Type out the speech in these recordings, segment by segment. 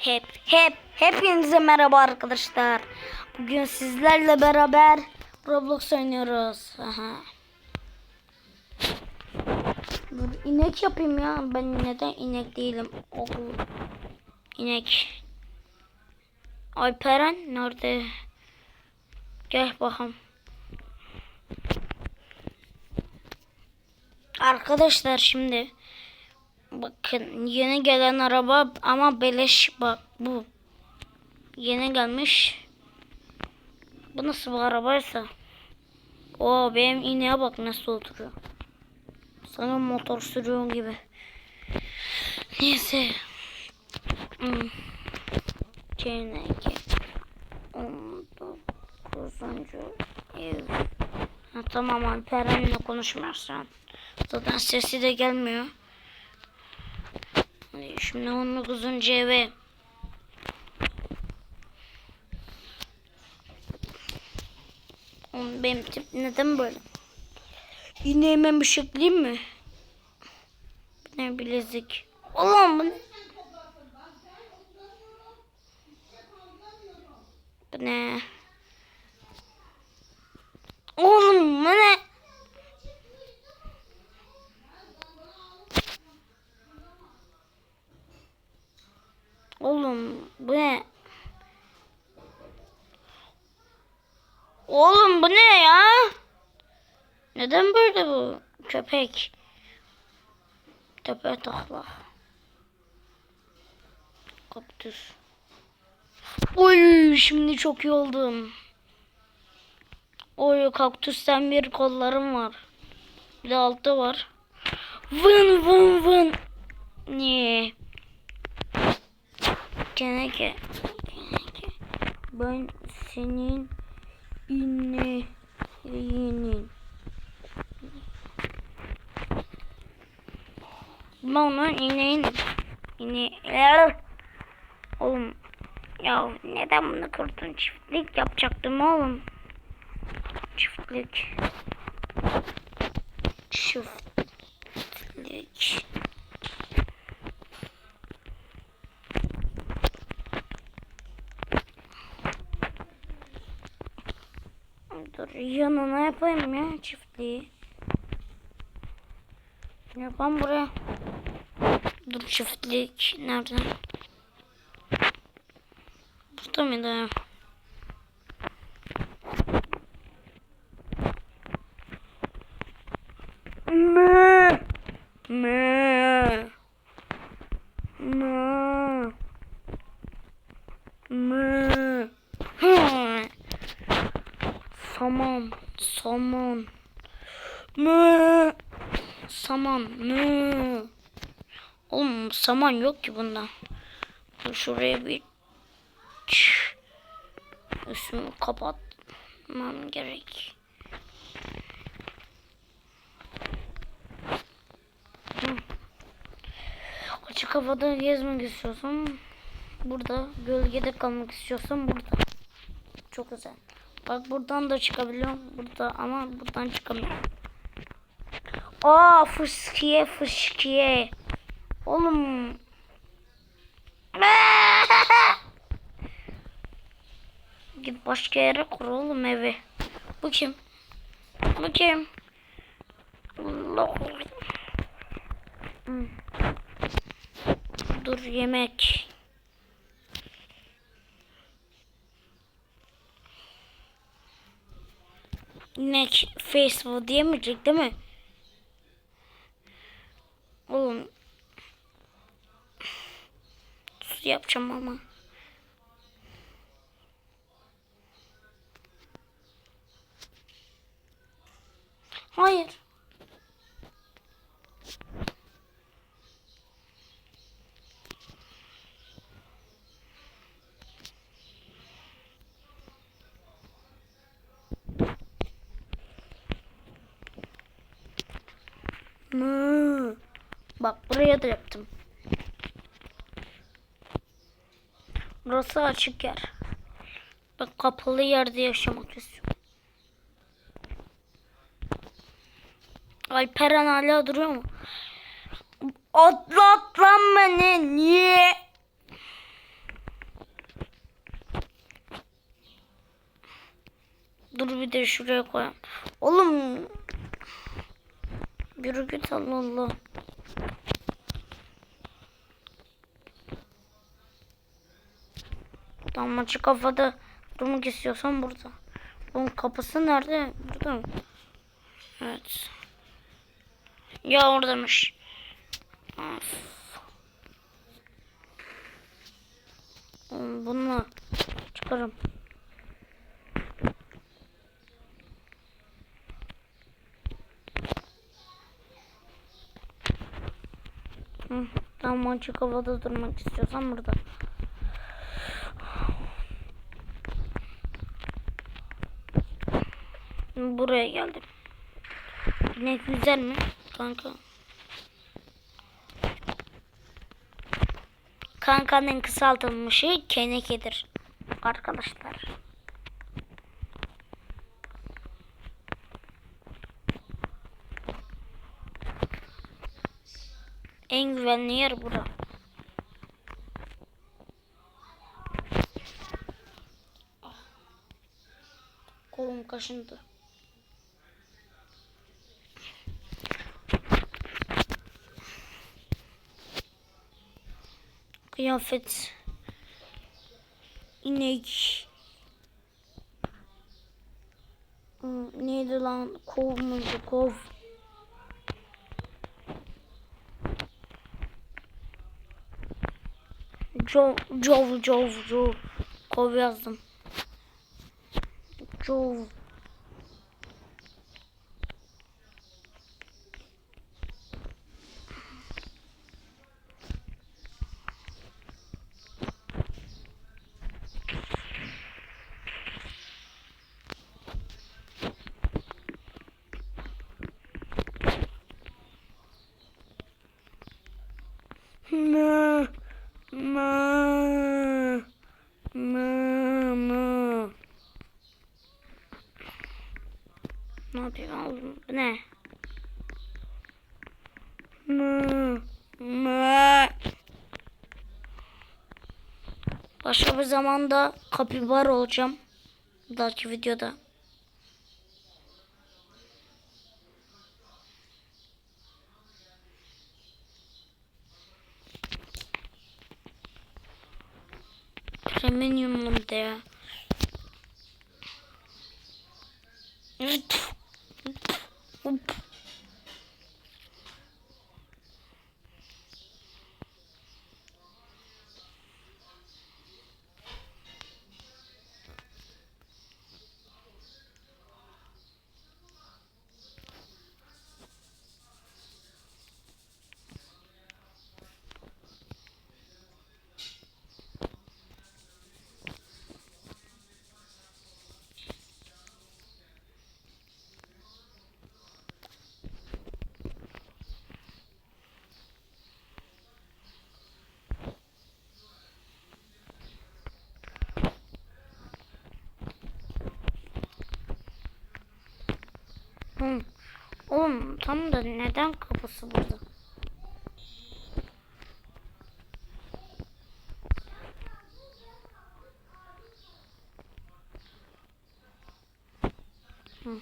Hep hep hepinize merhaba arkadaşlar. Bugün sizlerle beraber Roblox oynuyoruz. Aha. Dur inek yapayım ya. Ben neden inek değilim? Okul. İnek. Alperen nerede? Gel bakalım. Arkadaşlar şimdi bakın yeni gelen araba ama beleş bak bu yeni gelmiş. Bu nasıl bir arabaysa? O benim ineğe bak nasıl oturuyor. Sana motor sürüyorum gibi. Neyse. Hmm. Çeneki. 19. ev. Ha, tamam Alperen'le konuşmuyorsan. Zaten sesi de gelmiyor. Şimdi 19. eve. Oğlum Benim tip neden böyle? Yine hemen bir şekleyeyim mi? Bu Ne bilezik. Oğlum bu ne? Bu ne? Oğlum bu ne? Oğlum bu ne? Oğlum bu ne ya? Neden böyle bu köpek? Tepe takla. Kaktüs. Oy şimdi çok iyi oldum. Oy kaktüsten bir kollarım var. Bir de altta var. Vın vın vın. Niye? Keneke. Keneke. Ben senin ineğinin. Ben onun ineğin. İneğler. Oğlum. Ya neden bunu kırdın? Çiftlik yapacaktım oğlum. Çiftlik. Çiftlik. Dur yanına yapayım ya çiftliği. Yapalım buraya. Dur çiftlik nerede? Burada mıydı? Mö. Mö. Mö. Hı. Saman, saman. Mö. Saman, mö. Oğlum saman yok ki bunda. Dur şuraya bir üstümü kapatmam gerek. Açık havada gezmek istiyorsam burada, gölgede kalmak istiyorsam burada. Çok güzel. Bak buradan da çıkabiliyorum. Burada ama buradan çıkamıyorum. Aa fıskiye fıskiye. Oğlum. Git başka yere kur oğlum evi. Bu kim? Bu kim? Allah. Dur yemek. İnek Facebook diyemeyecek değil mi? Oğlum. Su yapacağım ama. Hayır. Mı. Bak buraya da yaptım. Burası açık yer. Ben kapalı yerde yaşamak istiyorum. Alperen hala duruyor mu? Atlat lan beni. Niye? Dur bir de şuraya koyayım. Oğlum. Yürü git Allah Allah. Tam maçı kafada durmak istiyorsan burada. Bunun kapısı nerede? Burada mı? Evet. Ya oradamış. Of. Bunu çıkarım. Hı, tamam açık havada durmak istiyorsan burada. Buraya geldim. Ne güzel mi kanka? Kankanın kısaltılmışı kenekedir arkadaşlar. En güvenli yer bura. Kolum kaşındı. Kıyafet. İnek. Hmm, Neydi lan? Kov muydu? Kov. Jov, Jov, Jov, Jov. Kov yazdım. Jov. Mı, mı, mı, mı. Ne yapıyor oğlum? Bu ne? Mı, mı. Başka bir zamanda kapibar olacağım. Dahaki videoda. Premium'um de ya. Hı. Oğlum tam da neden kapısı burada? Hı.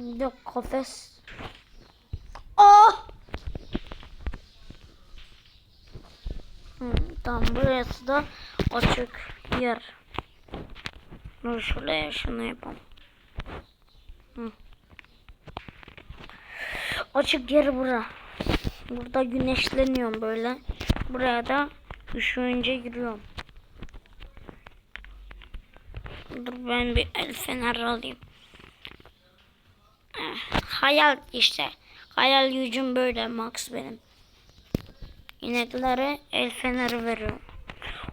De kafes. Ah! Hı, tamam burası da açık yer. Dur şuraya şunu yapalım. Hı. Açık yer bura. Burada güneşleniyorum böyle. Buraya da üşüyünce giriyorum. Dur ben bir el fener alayım. Hayal işte. Hayal gücüm böyle Max benim. İneklere el feneri veriyorum.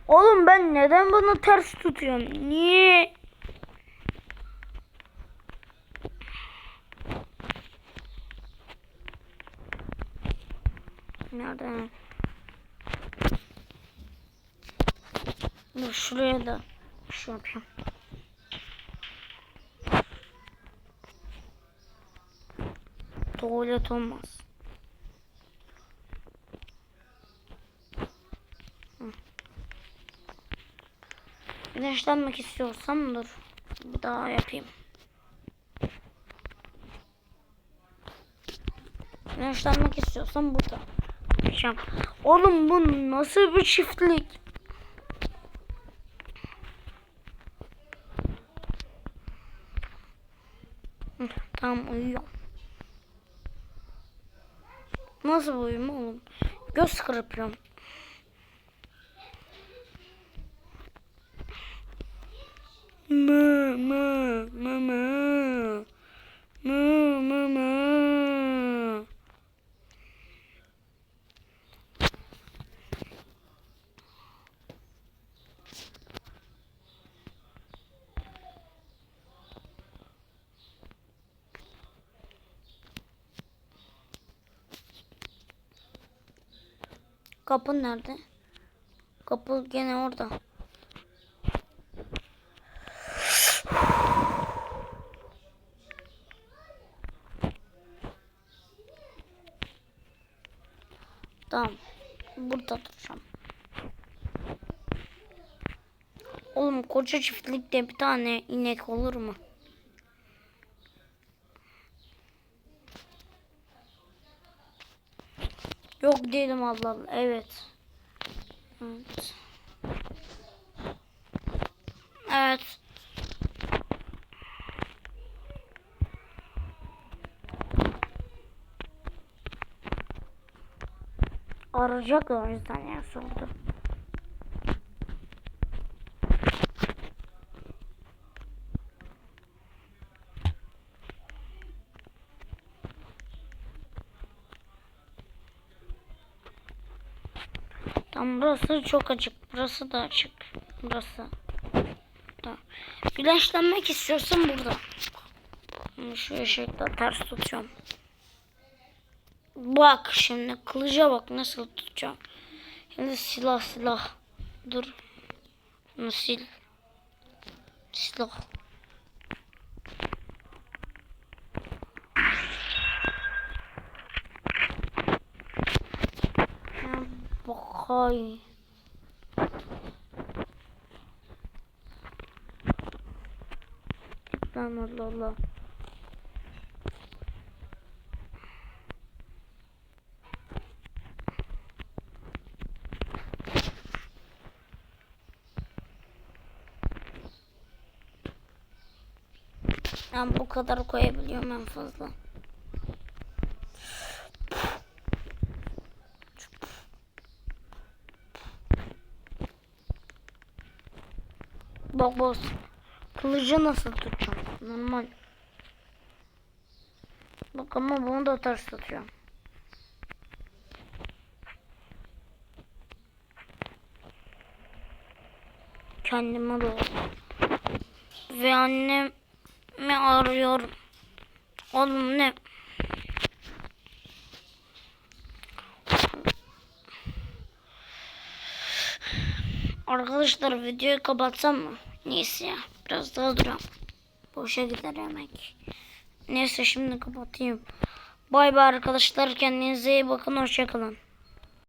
Oğlum ben neden bunu ters tutuyorum? Niye? Nerede? Dur şuraya da şu yapayım. Tuvalet olmaz. Güneşlenmek istiyorsam dur. Bir daha yapayım. Güneşlenmek istiyorsam burada. Yapacağım. Oğlum bu nasıl bir çiftlik? Tamam uyuyorum. Nasıl uyum oğlum? Göz kırpıyorum. Mı mı mı mı mı mı mı Kapı nerede? Kapı gene orada. Tamam. Burada duracağım. Oğlum koca çiftlikte bir tane inek olur mu? Allah Allah. Evet. Evet. Evet. Arayacaklar o yüzden ya sordu. Tam burası çok açık. Burası da açık. Burası. Da. Güneşlenmek istiyorsan burada. Şu ışıkla ters tutuyorum. Bak şimdi kılıca bak nasıl tutacağım. Şimdi silah silah. Dur. Sil. Silah. Ha, Bakay. Lan Allah Allah. Ben bu kadar koyabiliyorum en fazla. Bak boss. Kılıcı nasıl tutacağım? Normal. Bak ama bunu da ters tutuyorum. Kendime doğru. Ve annemi arıyorum. Oğlum ne? Arkadaşlar videoyu kapatsam mı? Neyse ya. Biraz daha duram. Boşa gider yemek. Neyse şimdi kapatayım. Bay bay arkadaşlar. Kendinize iyi bakın. Hoşçakalın.